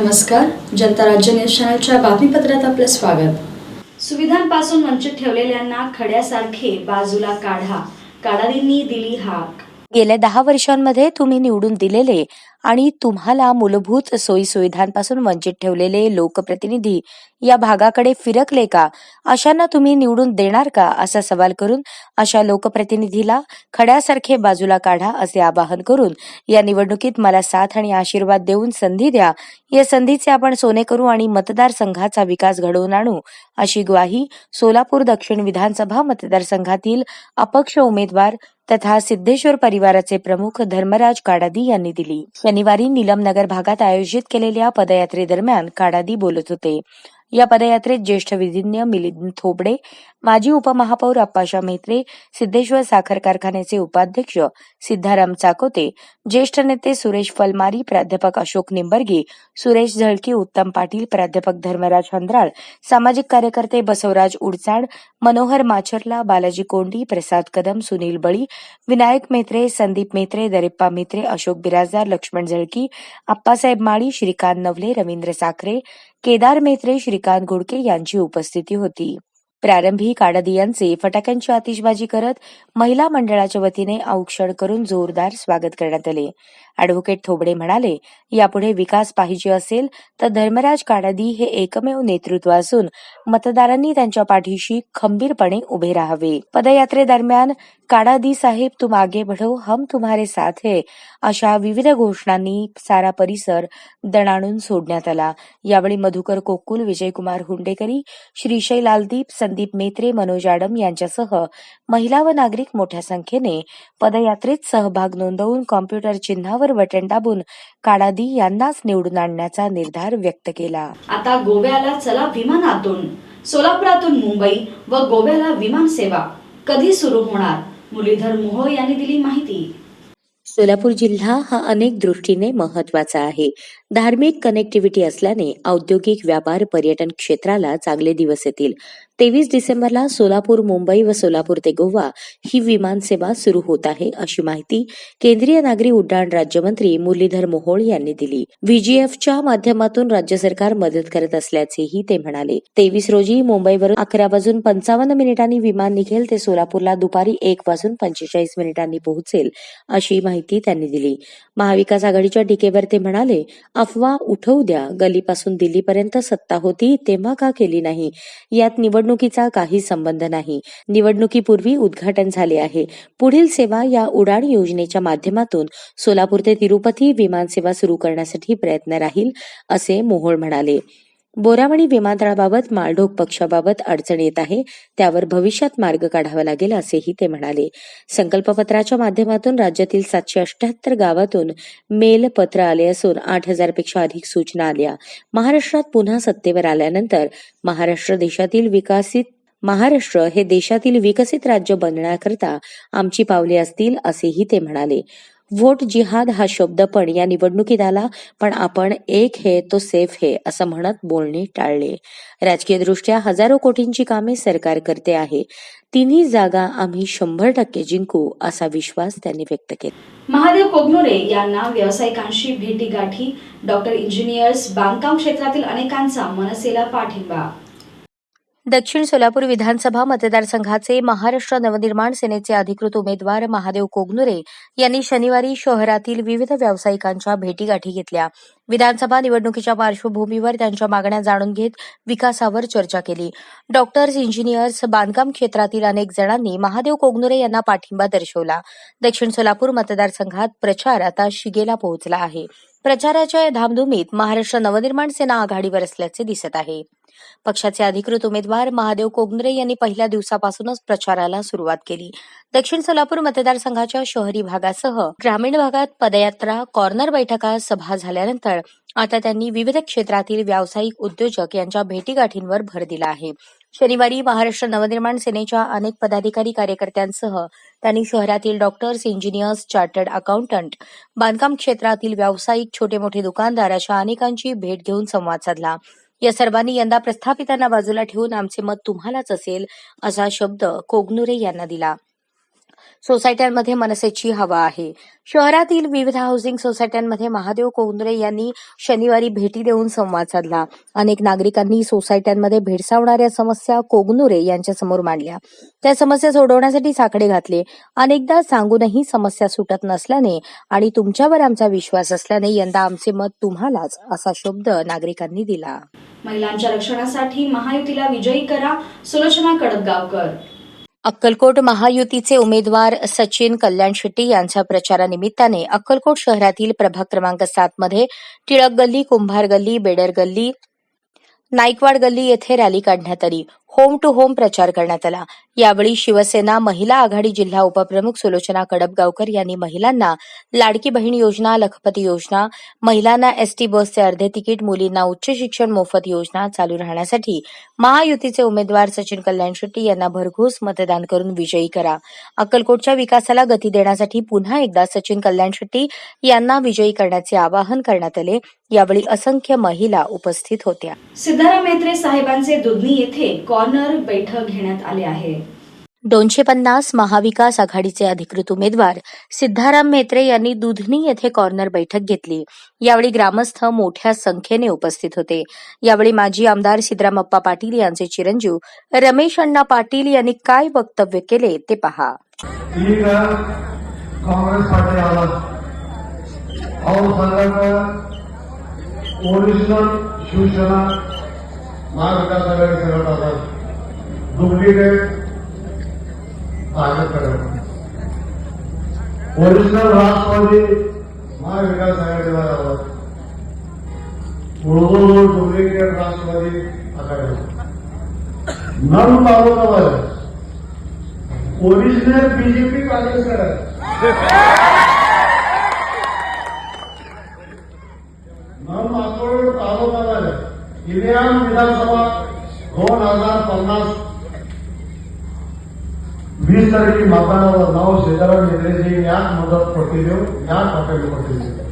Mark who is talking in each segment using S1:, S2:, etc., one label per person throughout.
S1: नमस्कार जनता राज्य न्यूज चॅनलच्या बातमीपत्रात आपलं स्वागत. सुविधांपासून वंचित ठेवलेल्यांना खड्यासारखे बाजूला काढा. काढाडींनी दिली हाक.
S2: गेल्या दहा वर्षांमध्ये तुम्ही निवडून दिलेले आणि तुम्हाला मूलभूत सोयीसुविधांपासून वंचित ठेवलेले लोकप्रतिनिधी या भागाकडे फिरकले का? अशांना तुम्ही निवडून देणार का? असा सवाल करून अशा लोकप्रतिनिधीला खड्यासारखे बाजूला काढा असे आवाहन करून या निवडणुकीत मला साथ आणि आशीर्वाद देऊन संधी द्या. या संधीचे आपण सोने करू आणि मतदारसंघाचा विकास घडवून आणू. अशी ग्वाही सोलापूर दक्षिण विधानसभा मतदारसंघातील अपक्ष उमेदवार तथा सिद्धेश्वर परिवाराचे प्रमुख धर्मराज काडादी यांनी दिली. शनिवारी निलमनगर भागात आयोजित केलेल्या पदयात्रेदरम्यान काडादी बोलत होते. या पदयात्रेत ज्येष्ठ विधिज्ञ मिलिंद थोबडे माजी उपमहापौर अप्पाशा म्हेत्रे सिद्धेश्वर साखर कारखान्याचे उपाध्यक्ष सिद्धाराम चाकोते ज्येष्ठ नेते सुरेश फलमारी प्राध्यापक अशोक निंबर्गी सुरेश झळकी उत्तम पाटील प्राध्यापक धर्मराज हंद्राळ सामाजिक कार्यकर्ते बसवराज उडचाड मनोहर माछरला बालाजी कोंडी प्रसाद कदम सुनील बळी विनायक मेत्रे संदीप मेत्रे दरेप्पा मेत्रे अशोक बिराजदार लक्ष्मण झळकी अप्पासाहेब माळी श्रीकांत नवले रवींद्र साखरे केदार मेत्रे श्रीकांत घोडके यांची उपस्थिती होती. प्रारंभी काडदी यांचे फटाक्यांची आतिषबाजी करत महिला मंडळाच्या वतीने औक्षण करून जोरदार स्वागत करण्यात आले. अॅडव्होकेट थोबडे म्हणाले यापुढे विकास पाहिजे असेल तर धर्मराज काडादी हे एकमेव नेतृत्व असून मतदारांनी त्यांच्या पाठीशी खंबीरपणे उभे राहावे. पदयात्रेदरम्यान काडादी साहेब तुम आगे बढ़ो हम तुम्हारे साथ है अशा विविध घोषणांनी सारा परिसर दणाणून सोडण्यात आला. यावेळी मधुकर कोकुल विजयकुमार हुंडेकरी श्रीशैल लालदीप संदीप मेत्रे मनोज आडम यांच्यासह महिला व नागरिक मोठ्या संख्येने पदयात्रेत सहभाग नोंदवून कॉम्प्युटर चिन्हावर बटन दाबून काडादी यांनाच निवडून आणण्याचा निर्धार व्यक्त केला.
S1: आता गोव्याला चला विमानातून सोलापुरातून मुंबई व गोव्याला विमान सेवा कधी सुरू होणार? मुरलीधर मोहोळ यांनी दिली माहिती.
S2: सोलापूर जिल्हा हा अनेक दृष्टीने महत्त्वाचा आहे. धार्मिक कनेक्टिव्हिटी असल्याने औद्योगिक व्यापार पर्यटन क्षेत्राला चांगले दिवस येतील. तेवीस डिसेंबरला सोलापूर मुंबई व सोलापूर ते गोवा ही विमान सेवा सुरू होत आहे अशी माहिती केंद्रीय नागरी उड्डाण राज्यमंत्री मुरलीधर मोहोळ यांनी दिली. व्हीजीएफच्या माध्यमातून राज्य सरकार मदत करत असल्याचेही ते म्हणाले. तेवीस रोजी मुंबईवरून अकरा वाजून पंचावन्न मिनिटांनी विमान निघेल ते सोलापूरला दुपारी एक वाजून पंचेचाळीस मिनिटांनी पोहोचेल अशी माहिती त्यांनी दिली. महाविकास आघाडीच्या टीकेवर ते म्हणाले अफवा उठवू द्या गलीपासून दिल्लीपर्यंत सत्ता होती तेव्हा का केली नाही? यात निवडणुकीचा काही संबंध नाही. निवडणुकीपूर्वी उद्घाटन झाले आहे. पुढील सेवा या उडाण योजनेच्या माध्यमातून सोलापूर ते तिरुपती विमानसेवा सुरू करण्यासाठी प्रयत्न राहील असे मोहोळ म्हणाले. बोरावणी विमानतळाबाबत माळढोक पक्षाबाबत अडचण येत आहे त्यावर भविष्यात मार्ग काढावा लागेल असेही ते म्हणाले. संकल्पपत्राच्या माध्यमातून राज्यातील सातशे अठ्याहत्तर गावातून मेल पत्र आले असून आठ हजारपेक्षा अधिक सूचना आल्या. महाराष्ट्रात पुन्हा सत्तेवर आल्यानंतर महाराष्ट्र देशातील विकसित महाराष्ट्र हे देशातील विकसित राज्य बनण्याकरता आमची पावले असतील असेही ते म्हणाले. व्होट जिहाद हा शब्द पण या निवडणुकीत आला पण आपण एक हे तो सेफ हे असं म्हणत बोलणे टाळले. राजकीय दृष्ट्या हजारो कोटींची कामे सरकार करते आहे. तिन्ही जागा आम्ही शंभर टक्के जिंकू असा विश्वास त्यांनी व्यक्त केला.
S1: महादेव कोगनोरे यांना व्यावसायिकांशी भेटीगाठी डॉक्टर इंजिनियर्स बांधकाम क्षेत्रातील अनेकांचा मनसेला पाठिंबा.
S2: दक्षिण सोलापूर विधानसभा मतदारसंघाचे महाराष्ट्र नवनिर्माण सेनेचे अधिकृत उमेदवार महादेव कोगनुरे यांनी शनिवारी शहरातील विविध व्यावसायिकांच्या भेटीगाठी घेतल्या. विधानसभा निवडणुकीच्या पार्श्वभूमीवर त्यांच्या मागण्या जाणून घेत विकासावर चर्चा केली. डॉक्टर्स इंजिनियर्स बांधकाम क्षेत्रातील अनेक जणांनी महादेव कोगनुरे यांना पाठिंबा दर्शवला. दक्षिण सोलापूर मतदारसंघात प्रचार आता शिगेला पोहोचला आहे. प्रचाराच्या या धामधुमीत महाराष्ट्र नवनिर्माण सेना आघाडीवर असल्याचे दिसत आहे. पक्षाचे अधिकृत उमेदवार महादेव कोगनरे यांनी पहिल्या दिवसापासूनच प्रचाराला सुरुवात केली. दक्षिण सोलापूर मतदारसंघाच्या शहरी भागासह ग्रामीण भागात पदयात्रा कॉर्नर बैठका सभा झाल्यानंतर आता त्यांनी विविध क्षेत्रातील व्यावसायिक उद्योजक यांच्या भेटीगाठींवर भर दिला आहे. शनिवारी महाराष्ट्र नवनिर्माण सेनेच्या अनेक पदाधिकारी कार्यकर्त्यांसह त्यांनी शहरातील डॉक्टर्स इंजिनियर्स चार्टर्ड अकाउंटंट बांधकाम क्षेत्रातील व्यावसायिक छोटे मोठे दुकानदार अशा अनेकांची भेट घेऊन संवाद साधला. या सर्वांनी यंदा प्रस्थापितांना बाजूला ठेवून आमचे मत तुम्हालाच असेल असा शब्द कोगनुरे यांना दिला. सोसायट्यांमध्ये मनसेची हवा आहे. शहरातील विविध हाऊसिंग सोसायट्यांमध्ये महादेव कोंदरे यांनी शनिवारी भेटी देऊन संवाद साधला. अनेक नागरिकांनी सोसायट्यांमध्ये भेडसावणाऱ्या समस्या कोगनुरे यांच्यासमोर मांडल्या. त्या समस्या सोडवण्यासाठी साकडे घातले. अनेकदा सांगूनही समस्या सुटत नसल्याने आणि तुमच्यावर आमचा विश्वास असल्याने यंदा आमचे मत तुम्हालाच असा शब्द नागरिकांनी दिला.
S1: महिलांच्या रक्षणासाठी महायुतीला विजयी करा. सुलोचना कडपगावकर
S2: अक्कलकोट महायुतीचे उमेदवार सचिन कल्याण शेट्टी यांच्या प्रचारानिमित्ताने अक्कलकोट शहरातील प्रभाग क्रमांक सात मध्ये टिळक गल्ली कुंभार गल्ली बेडर गल्ली नाईकवाड गल्ली येथे रॅली काढण्यात आली. होम टू होम प्रचार करण्यात आला. यावेळी शिवसेना महिला आघाडी जिल्हा उपप्रमुख सुलोचना कडपगावकर यांनी महिलांना लाडकी बहीण योजना लखपती योजना महिलांना एसटी बसचे अर्धे तिकीट मुलींना उच्च शिक्षण मोफत योजना चालू राहण्यासाठी महायुतीचे उमेदवार सचिन कल्याण शेट्टी यांना भरघोस मतदान करून विजयी करा. अक्कलकोटच्या विकासाला गती देण्यासाठी पुन्हा एकदा सचिन कल्याण शेट्टी यांना विजयी करण्याचे आवाहन करण्यात आले. यावेळी असंख्य महिला उपस्थित होत्या.
S1: सिद्धाराम मेत्रे साहेबांचे दुधनी येथे ऑनर बैठक घेण्यात आली आहे.
S2: दोनशे पन्नास महाविकास आघाडीचे अधिकृत उमेदवार सिद्धाराम मेत्रे यांनी दुधनी येथे कॉर्नर बैठक घेतली. यावेळी ग्रामस्थ मोठ्या संख्येने उपस्थित होते. यावेळी माजी आमदार सिद्धरामप्पा पाटील यांचे चिरंजीव रमेश अण्णा पाटील यांनी काय वक्तव्य केले ते पहा.
S3: महाविकास आघाडी संघट आದ डुप्लिकेट भाजपकडे ओरिजिनल राष्ट्रवादी महाविकास आघाडीला जातात उळवूळ डुप्लिकेट राष्ट्रवादी आघाडी नऊ तालुका ओरिजिनल बीजेपी काँग्रेस करत नऊ माकोड तालुका झालं इलियान विधानसभा दोन हजार पन्नास वीस तारखे मतदानावर नाव सीताराम येते याच मदत पट्टी देऊ या हॉटेल पट्टी देऊ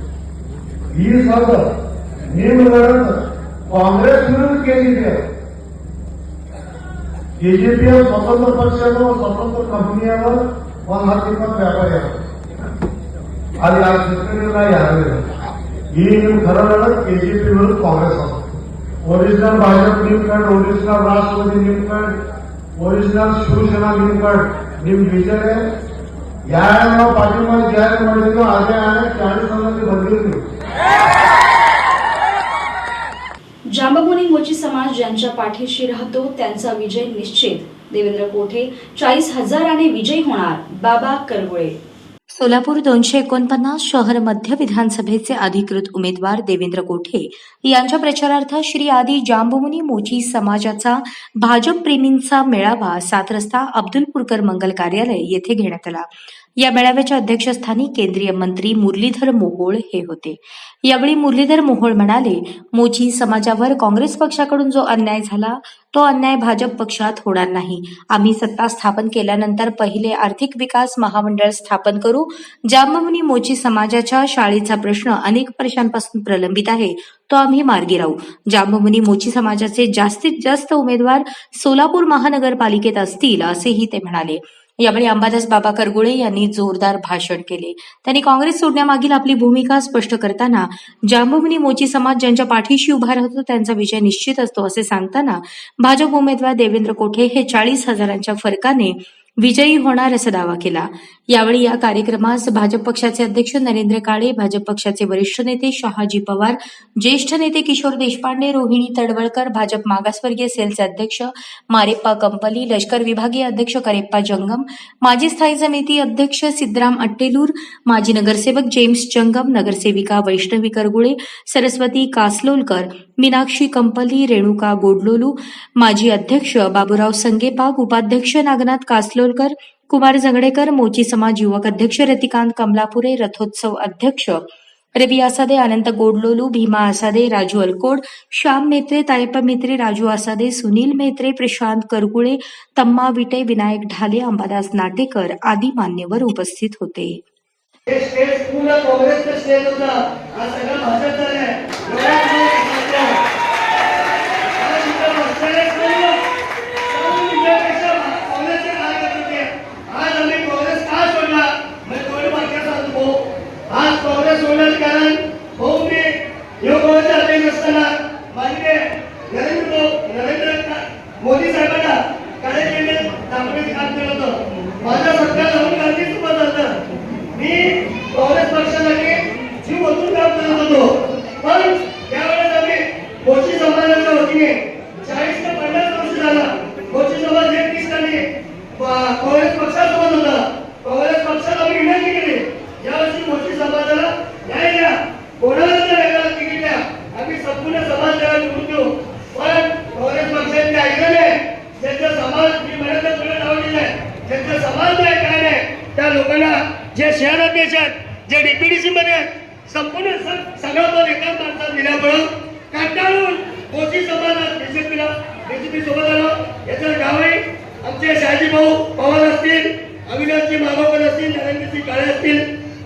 S3: ही सर्व निमलढत काँग्रेस विरुद्ध केली आहे केजीपीएल स्वतंत्र पक्षावर स्वतंत्र कंपनीवर पण हा किंमत व्यापाऱ्यावर आणि आज शेतकऱ्याला यावे ही खरं लढत केजीपी विरुद्ध काँग्रेस असतो original Bhajap निमकंड original Rashtrawadi निमकंड original Shiv Sena निमकंड निम विजय या पाठिंबा जाहीर ಮಾಡಿದ್ರು ಅದೇ ಆನೆ चाळीस जणांची बदली
S1: जांबमुनी मोची समाज ज्यांच्या पाठीशी राहतो त्यांचा विजय निश्चित देवेंद्र कोठे चाळीस हजाराने विजयी होणार बाबा करगुळे
S2: सोलापूर दोनशे एकोणपन्नास शहर मध्य विधानसभेचे अधिकृत उमेदवार देवेंद्र कोठे यांच्या प्रचारार्थ श्री आदी जांबुमुनी मोची समाजाचा भाजप प्रेमींचा मेळावा सात रस्ता अब्दुलपूरकर मंगल कार्यालय येथे घेण्यात आला. या मेळाव्याच्या अध्यक्षस्थानी केंद्रीय मंत्री मुरलीधर मोहोळ हे होते. यावेळी मुरलीधर मोहोळ म्हणाले मोची समाजावर काँग्रेस पक्षाकडून जो अन्याय झाला तो अन्याय भाजप पक्षात होणार नाही. आम्ही सत्ता स्थापन केल्यानंतर पहिले आर्थिक विकास महामंडळ स्थापन करू जांबमुनी मोची समाजाच्या शाळेचा प्रश्न अनेक वर्षांपासून प्रलंबित आहे तो आम्ही मार्गी राहू. जांबमुनी मोची समाजाचे जास्तीत जास्त उमेदवार सोलापूर महानगरपालिकेत असतील असेही ते म्हणाले. यावेळी अंबादास बाबा करगुळे यांनी जोरदार भाषण केले. त्यांनी काँग्रेस सोडण्यामागील आपली भूमिका स्पष्ट करताना जांबुमनी मोची समाज ज्यांच्या पाठीशी उभा राहतो त्यांचा विजय निश्चित असतो असे सांगताना भाजप उमेदवार देवेंद्र कोठे हे चाळीस हजारांच्या फरकाने विजयी होणार असा दावा केला. यावेळी या कार्यक्रमास भाजप पक्षाचे अध्यक्ष नरेंद्र काळे भाजप पक्षाचे वरिष्ठ नेते शहाजी पवार ज्येष्ठ नेते किशोर देशपांडे रोहिणी तडवळकर भाजप मागासवर्गीय सेलचे अध्यक्ष मारेप्पा कंपली लष्कर विभागीय अध्यक्ष करेप्पा जंगम माजी स्थायी समिती अध्यक्ष सिद्धराम अट्टेलूर माजी नगरसेवक जेम्स जंगम नगरसेविका वैष्णवी करगुळे सरस्वती कासलोलकर मीनाक्षी कंपली रेणुका गोडलोलू माजी अध्यक्ष बाबूराव संगेपाग उपाध्यक्ष नागनाथ कासलोलकर कुमार झगडेकर मोची समाज युवक अध्यक्ष रतिकांत कमलापुरे रथोत्सव अध्यक्ष रवी आसादे अनंत गोडलोलू भीमा आसादे राजू अलकोड श्याम मेत्रे तायप मेत्रे राजू आसादे सुनील मेत्रे प्रशांत करकुळे तम्मा विटे विनायक ढाले अंबादास नाटेकर आदी मान्यवर उपस्थित होते.
S4: हे स्टेज पूर्ण काँग्रेसचं स्टेज होतं. आज सगळं डोळ्यात डोळे घातले. आज इथं बसलेले सर्व- सर्व विजयापेक्षा काँग्रेसचे कार्यकर्ते होते. आज आम्ही काँग्रेस का सोडणार पक्षासाठी जीव ओतून काम करत होतो पण त्यावेळेस आम्ही मोची समाजाच्या वतीने चाळीस ते पन्नास वर्ष झाला मोची समाज एक ठिकाणी प- काँग्रेस पक्षासोबत होता काँग्रेस पक्षाला आम्ही विनंती केली यावर्षी मोची समाजाला न्याय द्या कोणाला जर वेगळा तिकीट द्या आम्ही संपूर्ण समाज त्याला निवडून देऊ पण काँग्रेस पक्षाने ते ऐकलं नाही ज्यांचा समाज मी म्हणत नाही, तुला नाव दिलंय ज्यांचा समाज आहे काय नाही त्या लोकांना जे शहर अध्यक्ष आहेत जे डीपीडीसी मध्ये आहेत, संपूर्ण स- सगळं पण माणसात दिल्यामुळं कंटाळून कोशी समाजात बीजेपीला बीजेपी सोबत आलो. याचं गाव आहे आमचे शहाजी भाऊ पवार असतील अविनाशजी मागोकर असतील नरेंद्रजी काळे असतील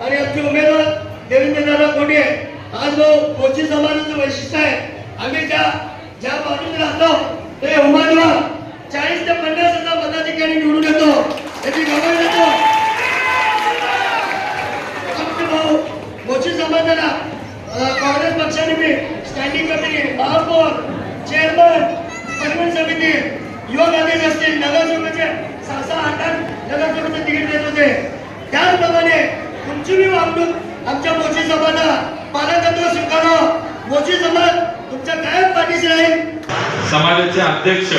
S4: आणि आमचे उमेदवार देवेंद्रदादा कोटे आज भाऊ कोची समाजाचं वैशिष्ट्य आहे आम्ही ज्या ज्या बाजूने राहतो ते उमेदवार चाळीस ते पन्नास हजार मताधिकारी निवडून येतो. त्याची गवळ येतो. आमचे भाऊ मोची समाजाला काँग्रेस पक्षाने मी स्टँडिंग कमिटी महापौर चेअरमन पंचायत समिती युवक अध्यक्ष असतील नगरसेवकाचे सहा सहा आठ आठ नगरसेवकाचे तिकीट देत होते. त्याचप्रमाणे तुमची मी वागणूक आमच्या मोची समाजाला पालकत्व स्वीकारावं मोची समाज तुमच्या कायम पाठीशी राहील.
S5: समाजाचे अध्यक्ष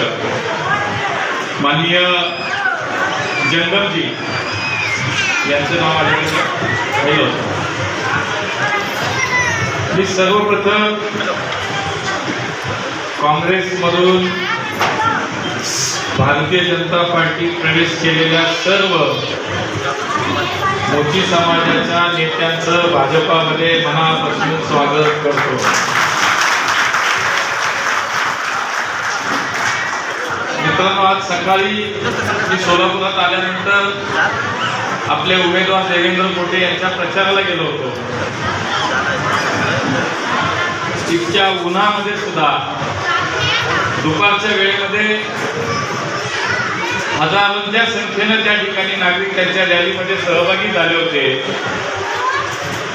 S5: माननीय जंगमजी यांचं नाव आल्यानंतर मी सर्वप्रथम काँग्रेसमधून भारतीय जनता पार्टी प्रवेश केलेल्या सर्व मोची समाजाच्या नेत्यांचं भाजपामध्ये मनापासून स्वागत करतो. मित्रांनो आज सकाळी मी सोलापुरात आल्यानंतर आपले उमेदवार देवेंद्र मोठे यांच्या प्रचाराला गेलो होतो. इतक्या उन्हामध्ये सुद्धा दुपारच्या वेळेमध्ये हजारोंच्या संख्येनं त्या ठिकाणी नागरिक त्यांच्या रॅलीमध्ये सहभागी झाले होते.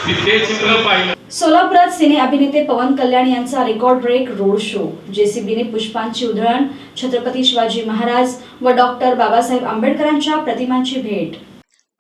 S5: मी ते चित्र पाहिलं.
S1: सोलापुरात सिने अभिनेते पवन कल्याण यांचा रेकॉर्ड ब्रेक रोड शो जेसीबीने पुष्पांची उधळण. छत्रपती शिवाजी महाराज व डॉक्टर बाबासाहेब आंबेडकरांच्या प्रतिमांची भेट.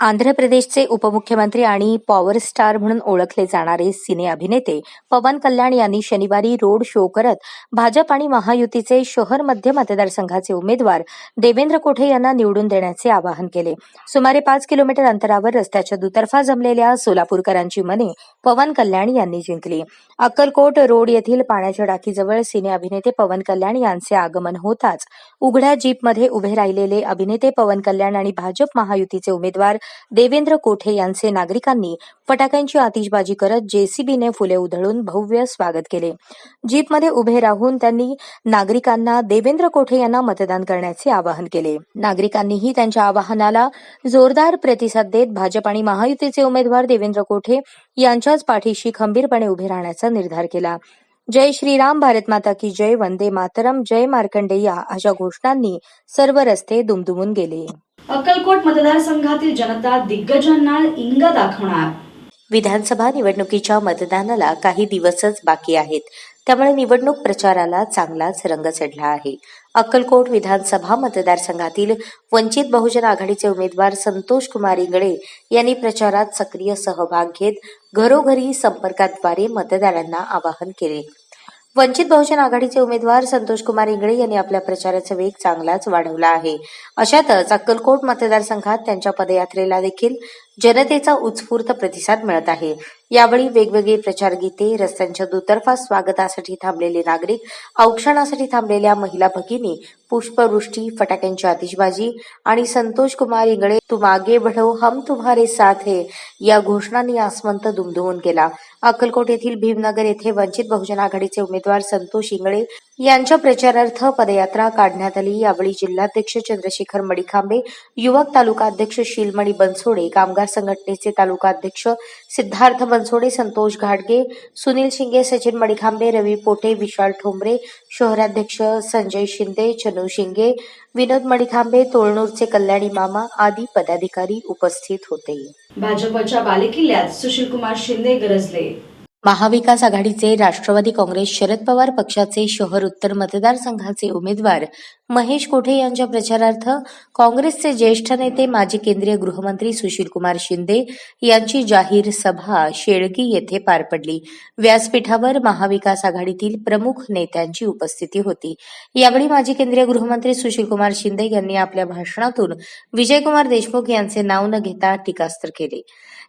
S2: आंध्र प्रदेशचे उपमुख्यमंत्री आणि पॉवर स्टार म्हणून ओळखले जाणारे सिने अभिनेते पवन कल्याण यांनी शनिवारी रोड शो करत भाजप आणि महायुतीचे शहर मध्य मतदारसंघाचे उमेदवार देवेंद्र कोठे यांना निवडून देण्याचे आवाहन केले. सुमारे पाच किलोमीटर अंतरावर रस्त्याच्या दुतर्फा जमलेल्या सोलापूरकरांची मने पवन कल्याण यांनी जिंकली. अक्कलकोट रोड येथील पाण्याच्या टाकीजवळ सिने अभिनेते पवन कल्याण यांचे आगमन होताच उघड्या जीपमध्ये उभे राहिलेले अभिनेते पवन कल्याण आणि भाजप महायुतीचे उमेदवार देवेंद्र कोठे यांचे नागरिकांनी फटाक्यांची आतिषबाजी करत जेसीबीने फुले उधळून भव्य स्वागत केले. जीपमध्ये उभे राहून त्यांनी नागरिकांना देवेंद्र कोठे यांना मतदान करण्याचे आवाहन केले. नागरिकांनीही त्यांच्या आवाहनाला जोरदार प्रतिसाद देत भाजप आणि महायुतीचे उमेदवार देवेंद्र कोठे यांच्याच पाठीशी खंबीरपणे उभे राहण्याचा निर्धार केला. जय श्रीराम भारत माता की जय वंदे मातरम जय मार्कंडेया अशा घोषणांनी सर्व रस्ते दुमदुमून गेले.
S1: अक्कलकोट मतदारसंघातील जनता दिग्गजांना इंग दाखवणार.
S2: विधानसभा निवडणुकीच्या मतदानाला काही दिवसच बाकी आहेत. त्यामुळे निवडणूक प्रचाराला चांगलाच रंग चढला आहे. अक्कलकोट विधानसभा मतदारसंघातील वंचित बहुजन आघाडीचे उमेदवार संतोष कुमार इंगळे यांनी प्रचारात सक्रिय सहभाग घेत घरोघरी संपर्काद्वारे मतदारांना आवाहन केले. वंचित बहुजन आघाडीचे उमेदवार संतोष कुमार इंगळे यांनी आपल्या प्रचाराचा वेग चांगलाच वाढवला आहे. अशातच अक्कलकोट मतदारसंघात त्यांच्या पदयात्रेला देखील जनतेचा उत्स्फूर्त प्रतिसाद मिळत आहे. यावेळी वेगवेगळी प्रचार गीते रस्त्यांच्या दुतर्फा स्वागतासाठी थांबलेले नागरिक औक्षणासाठी थांबलेल्या महिला भगिनी पुष्पवृष्टी फटाक्यांची आतिषबाजी आणि संतोष कुमार इंगळे तुम आगे बढ़ो हम तुम्हारे साथ हे या घोषणांनी आसमंत दुमदुमून केला अक्कलकोट येथील भीमनगर येथे वंचित बहुजन आघाडीचे उमेदवार संतोष इंगळे यांच्या प्रचारार्थ पदयात्रा काढण्यात आली. यावेळी जिल्हाध्यक्ष चंद्रशेखर मडिखांबे युवक तालुका अध्यक्ष शिलमणी बनसोडे कामगार संघटनेचे तालुका अध्यक्ष सिद्धार्थ बनसोडे संतोष घाटगे सुनील शिंगे सचिन मडिखांबे रवी पोटे विशाल ठोंबरे शहराध्यक्ष संजय शिंदे चनू शिंगे विनोद मडिखांबे तोळणूरचे कल्याणी मामा आदी पदाधिकारी उपस्थित होते.
S1: भाजपच्या बालेकिल्ल्यात सुशीलकुमार शिंदे गरजले.
S2: महाविकास आघाडीचे राष्ट्रवादी काँग्रेस शरद पवार पक्षाचे शहर उत्तर मतदारसंघाचे उमेदवार महेश कोठे यांच्या प्रचारार्थ काँग्रेसचे ज्येष्ठ नेते माजी केंद्रीय गृहमंत्री सुशीलकुमार शिंदे यांची जाहीर सभा शेळगी येथे पार पडली. व्यासपीठावर महाविकास आघाडीतील प्रमुख नेत्यांची उपस्थिती होती. यावेळी माजी केंद्रीय गृहमंत्री सुशीलकुमार शिंदे यांनी आपल्या भाषणातून विजयकुमार देशमुख यांचे नाव न घेता टीकास्त्र केले.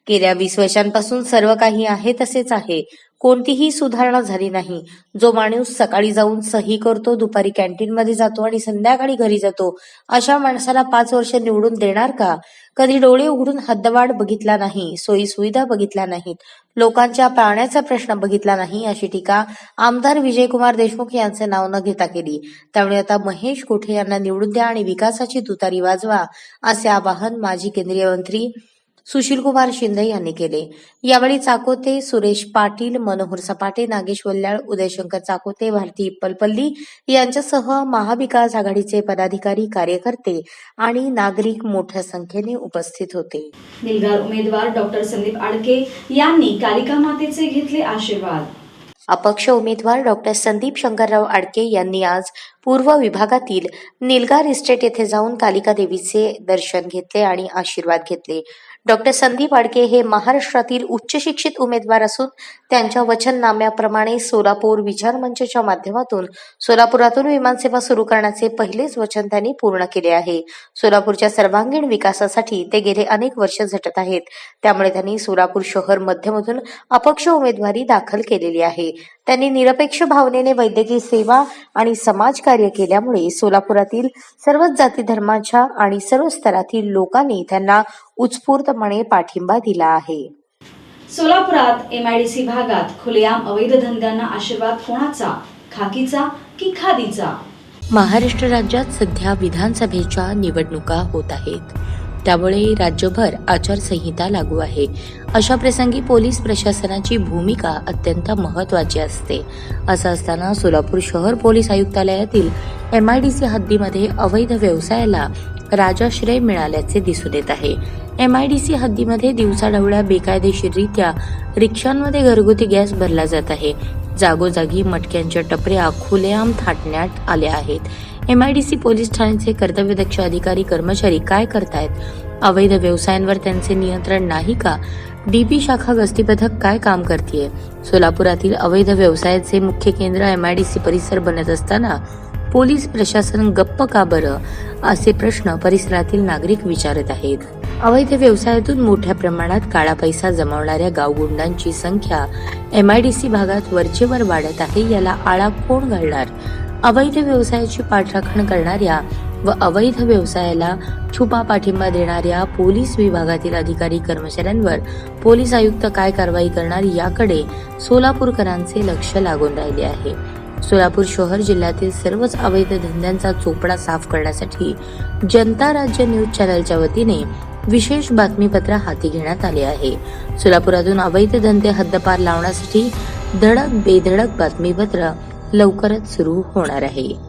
S2: गेल्या वीस वर्षांपासून सर्व काही आहे तसेच आहे. कोणतीही सुधारणा झाली नाही. जो माणूस सकाळी जाऊन सही करतो दुपारी कॅन्टीनमध्ये जातो आणि संध्याकाळी घरी जातो अशा माणसाला पाच वर्ष निवडून देणार का? कधी डोळे उघडून हद्दवाढ बघितला नाही सोयी सुविधा बघितल्या नाहीत लोकांच्या पाण्याचा प्रश्न बघितला नाही अशी टीका आमदार विजयकुमार देशमुख यांचे नाव न घेता केली. त्यामुळे आता महेश कोठे यांना निवडून द्या आणि विकासाची तुतारी वाजवा असे आवाहन माजी केंद्रीय मंत्री सुशीलकुमार शिंदे यांनी केले. यावेळी चाकोते सुरेश पाटील मनोहर सपाटे नागेश वल्लाळ उदयशंकर चाकोते भारती इप्पलपल्ली यांच्यासह महाविकास आघाडीचे पदाधिकारी कार्यकर्ते आणि नागरिक मोठ्या संख्येने उपस्थित होते.
S1: निलगार उमेदवार डॉक्टर संदीप आडके यांनी कालिका मातेचे घेतले आशीर्वाद.
S2: अपक्ष उमेदवार डॉक्टर संदीप शंकरराव आडके यांनी आज पूर्व विभागातील निलगार इस्टेट येथे जाऊन कालिका देवीचे दर्शन घेतले आणि आशीर्वाद घेतले. डॉक्टर संदीप आडके हे महाराष्ट्रातील उच्च शिक्षित उमेदवार असून त्यांच्या वचननाम्याप्रमाणे सोलापूर विचार मंचच्या माध्यमातून सोलापुरातून विमानसेवा सुरू करण्याचे पहिलेच वचन त्यांनी पूर्ण केले आहे. सोलापूरच्या सर्वांगीण विकासासाठी ते गेले अनेक वर्ष झटत आहेत. त्यामुळे त्यांनी सोलापूर शहर मध्यमधून अपक्ष उमेदवारी दाखल केलेली आहे. त्यांनी निरपेक्ष भावनेने वैद्यकीय सेवा आणि समाजकार्य केल्यामुळे सोलापुरातील सर्वच जाती धर्माच्या आणि सर्व स्तरातील लोकांनी त्यांना उत्स्फूर्तपणे पाठिंबा दिला आहे.
S1: सोलापुरात एमआयडीसी भागात खुलेआम अवैध धंद्यांना आशीर्वाद कोणाचा? खाकीचा की खादीचा?
S2: महाराष्ट्र राज्यात सध्या विधानसभेच्या निवडणुका होत आहेत. त्यामुळे राज्यभर आचारसंहिता लागू आहे. अशा प्रसंगी पोलीस प्रशासनाची भूमिका अत्यंत महत्वाची असते. असं असताना सोलापूर शहर पोलीस आयुक्तालयातील एमआयडीसी हद्दीमध्ये अवैध व्यवसायाला राजाश्रय मिळाल्याचे दिसून येत आहे. एम आय डी सी हद्दीमध्ये दिवसाढवळ्या बेकायदेशीररित्या रिक्षांमध्ये घरगुती गॅस भरला जात आहे. जागोजागी मटक्यांच्या टपऱ्या खुलेआम थाटण्यात आल्या आहेत. M I D C police ठाण्याचे कर्तव्यदक्ष अधिकारी कर्मचारी काय करतायत? अवैध व्यवसायांवर त्यांचे नियंत्रण नाही का? डीपी शाखा गस्ती पथक काय काम करते सोलापुरातील अवैध व्यवसायाचे मुख्य केंद्र एम आय डी सी परिसर बनत असताना पोलीस प्रशासन गप्प का बरं? असे प्रश्न परिसरातील नागरिक विचारत आहेत. अवैध व्यवसायातून मोठ्या प्रमाणात काळा पैसा जमवणाऱ्या गावगुंडांची संख्या एमआयडीसी भागात वरचेवर वाढत आहे याला आळा कोण घालणार? अवैध व्यवसायाची पाठराखण करणाऱ्या व अवैध व्यवसायाला छुपा पाठिंबा देणाऱ्या पोलीस विभागातील अधिकारी कर्मचाऱ्यांवर पोलीस आयुक्त काय कारवाई करणार याकडे सोलापूरकरांचे लक्ष लागून राहिले आहे. सोलापूर शहर जिल्ह्यातील सर्वच अवैध धंद्यांचा चोपडा साफ करण्यासाठी जनता राज्य न्यूज चॅनलच्या वतीने विशेष बातमीपत्र हाती घेण्यात आले आहे. सोलापुरातून अवैध धंदे हद्दपार लावण्यासाठी धडक बेधडक बातमीपत्र लवकरच सुरू होणार आहे.